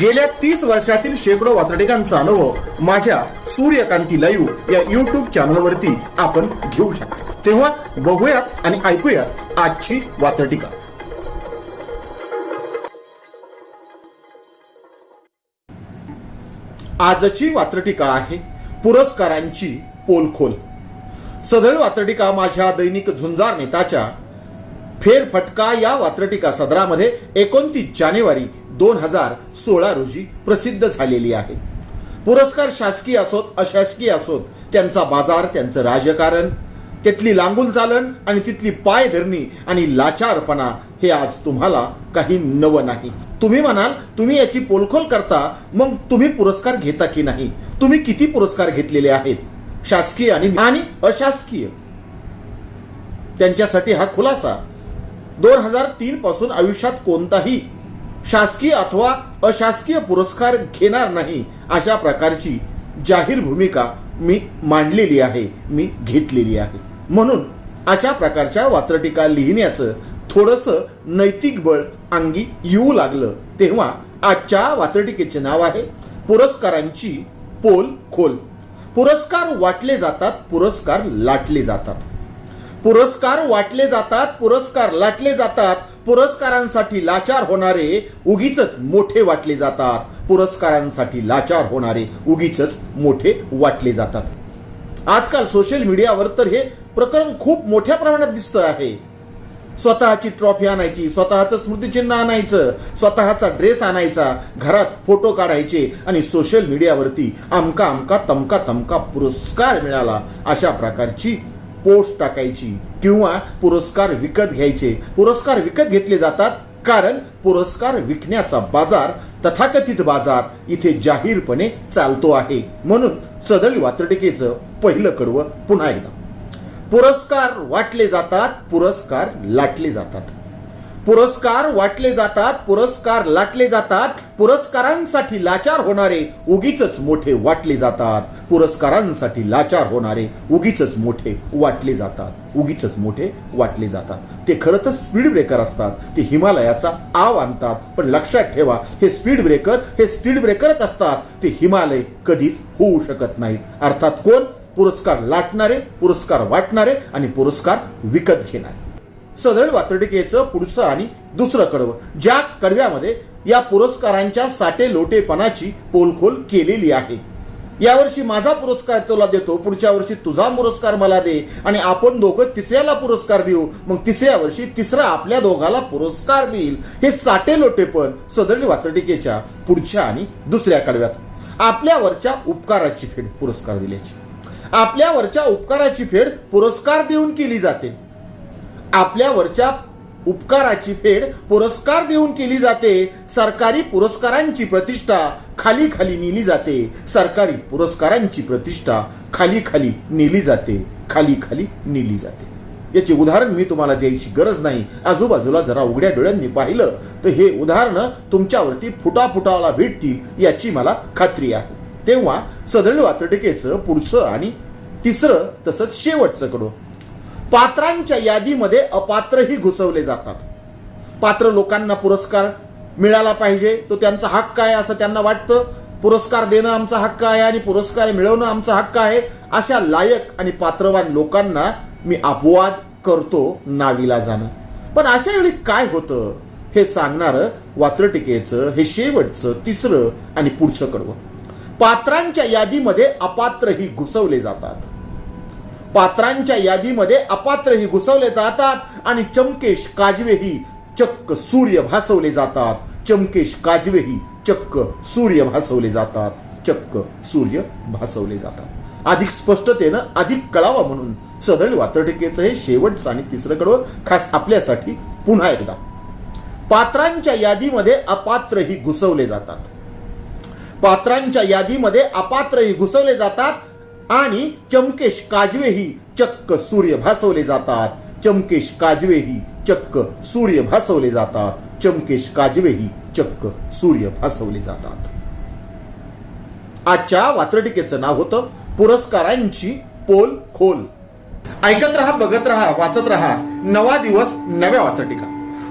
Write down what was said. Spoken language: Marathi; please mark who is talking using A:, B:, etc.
A: गेल्या तीस वर्षातील शेकडो वातडिकांचा अनुभव माझ्या सूर्यकांती लाईव्ह या युट्यूब चॅनलवरती आपण घेऊ शकता. तेव्हा बघूयात आणि ऐकूयात आजची वातटिका आजची वात्रटिका आहे पुरस्कारांची पोलखोल. सदळ वात्रटिका माझ्या दैनिक झुंजार नेताच्या फेरफटका या वात्रटिका सदरामध्ये एकोणतीस जानेवारी दोन हजार सोळा रोजी प्रसिद्ध झालेली आहे. पुरस्कार शासकीय असोत अशासकीय असोत त्यांचा बाजार त्यांचं राजकारण तिथली लांगून चालन आणि तिथली पायधरणी आणि लाचारपणा हे आज तुम्हाला काही नवं नाही. तुम्ही म्हणाल तुम्ही याची पोलखोल करता मग तुम्ही पुरस्कार घेता की नाही? तुम्ही किती पुरस्कार घेतलेले आहेत? शासकीय आणि आणि अशासकीय. त्यांच्यासाठी हा खुलासा. दोन हजार तीन पासून आयुष्यात कोणताही शासकीय अथवा अशासकीय पुरस्कार घेणार नाही अशा प्रकारची जाहीर भूमिका मी मांडलेली आहे मी घेतलेली आहे. म्हणून अशा प्रकारच्या वात्रटिका लिहिण्याचं थोडस नैतिक बळ अंगी येऊ लागलं. तेव्हा आजच्या वात्रटिकेचे नाव आहे पुरस्कारांची पोल खोल. पुरस्कार वाटले जातात पुरस्कार लाटले जातात. पुरस्कार वाटले जातात पुरस्कार लाटले जातात पुरस्कारांसाठी लाचार होणारे उगीच मोठे वाटले जातात. पुरस्कारांसाठी लाचार होणारे उगीच मोठे वाटले जातात. आजकाल सोशल मीडियावर तर हे प्रकरण खूप मोठ्या प्रमाणात दिसत आहे. स्वतःची ट्रॉफी आणायची स्वतःचं स्मृतिचिन्ह आणायचं स्वतःचा ड्रेस आणायचा घरात फोटो काढायचे आणि सोशल मीडियावरती अमका अमका तमका तमका पुरस्कार मिळाला अशा प्रकारची पोस्ट टाकायची. किंवा पुरस्कार विकत घ्यायचे. पुरस्कार विकत घेतले जातात कारण पुरस्कार विकण्याचा बाजार तथाकथित बाजार इथे जाहीरपणे चालतो आहे. म्हणून सदल वात्रटिकेचं पहिलं कडवं पुन्हा एकदा. पुरस्कार वाटले जातात पुरस्कार लाटले जातात. पुरस्कार वाटले जातात पुरस्कार लाटले जातात पुरस्कारांसाठी लाचार होणारे उगीच मोठे वाटले जातात. पुरस्कारांसाठी लाचार होणारे उगीच मोठे वाटले जातात. उगीच मोठे वाटले जातात. ते खरं तर स्पीड ब्रेकर असतात. ते हिमालयाचा आव आणतात. पण लक्षात ठेवा हे स्पीड ब्रेकर हे स्पीड ब्रेकरच असतात. ते हिमालय कधीच होऊ शकत नाहीत. अर्थात कोण? पुरस्कार लाटणारे पुरस्कार वाटणारे आणि पुरस्कार विकत घेणारे. सदळ वातडिकेचं पुढचं आणि दुसरं कडवं. ज्या कडव्यामध्ये या पुरस्कारांच्या साठे लोटेपणाची पोलखोल केलेली आहे. यावर्षी माझा पुरस्कार तुला देतो पुढच्या वर्षी तुझा पुरस्कार मला दे आणि आपण दोघं तिसऱ्याला पुरस्कार देऊ. मग तिसऱ्या वर्षी तिसरा आपल्या दोघाला पुरस्कार देईल. हे साठे लोटेपण सदळ वातडिकेच्या पुढच्या आणि दुसऱ्या कडव्यात. आपल्यावरच्या उपकाराची फेड पुरस्कार दिल्याची. आपल्यावरच्या उपकाराची फेड पुरस्कार देऊन केली जाते. आपल्यावरच्या उपकाराची फेड पुरस्कार देऊन केली जाते. सरकारी पुरस्कारांची प्रतिष्ठा खाली खाली नेली जाते. सरकारी पुरस्कारांची प्रतिष्ठा खाली खाली नेली जाते. खाली खाली नेली जाते. याचे उदाहरण मी तुम्हाला द्यायची गरज नाही. आजूबाजूला जरा उघड्या डोळ्यांनी पाहिलं तर हे उदाहरणं तुमच्यावरती फुटाफुटाला भेटतील याची मला खात्री आहे. तेव्हा सदळ वातटिकेचं पुढचं आणि तिसरं तसंच शेवटचं कडं पात्रांच्या यादीमध्ये अपात्रही घुसवले जातात. पात्र लोकांना पुरस्कार मिळाला पाहिजे तो त्यांचा हक्क आहे असं त्यांना वाटतं. पुरस्कार देणं आमचा हक्क आहे आणि पुरस्कार मिळवणं आमचा हक्क आहे अशा लायक आणि पात्रवान लोकांना मी अपवाद करतो नावीला जाणं. पण अशा वेळी काय होतं हे सांगणारं वात्रटिकेचं हे शेवटचं तिसरं आणि पुढचं कडवं. पात्रांच्या यादीमध्ये अपात्रही घुसवले जातात. पात्रांच्या यादीमध्ये अपात्रही घुसवले जातात आणि चमकेश काजवेही चक्क सूर्य भासवले जातात. चमकेश काजवेही चक्क सूर्य भासवले जातात. चक्क सूर्य भासवले जातात. अधिक स्पष्टतेनं अधिक कळावा म्हणून सदळ वातटिकेचं हे शेवटचं आणि तिसरं कडवं खास आपल्यासाठी पुन्हा एकदा. पात्रांच्या यादीमध्ये अपात्रही घुसवले जातात. पात्रांच्या यादीमध्ये अपात्रही घुसवले जातात. आणि चमकेश काजवेही चक्क सूर्य भासवले जातात. चमकेश काजवेही चक्क सूर्य भासवले जातात. चमकेश काजवेही चक्क सूर्य भासवले जातात. आजच्या वात्रटिकेचं नाव होतं पुरस्कारांची पोल खोल ऐकत रहा बघत रहा वाचत रहा. नवा दिवस नव्या वाचटिका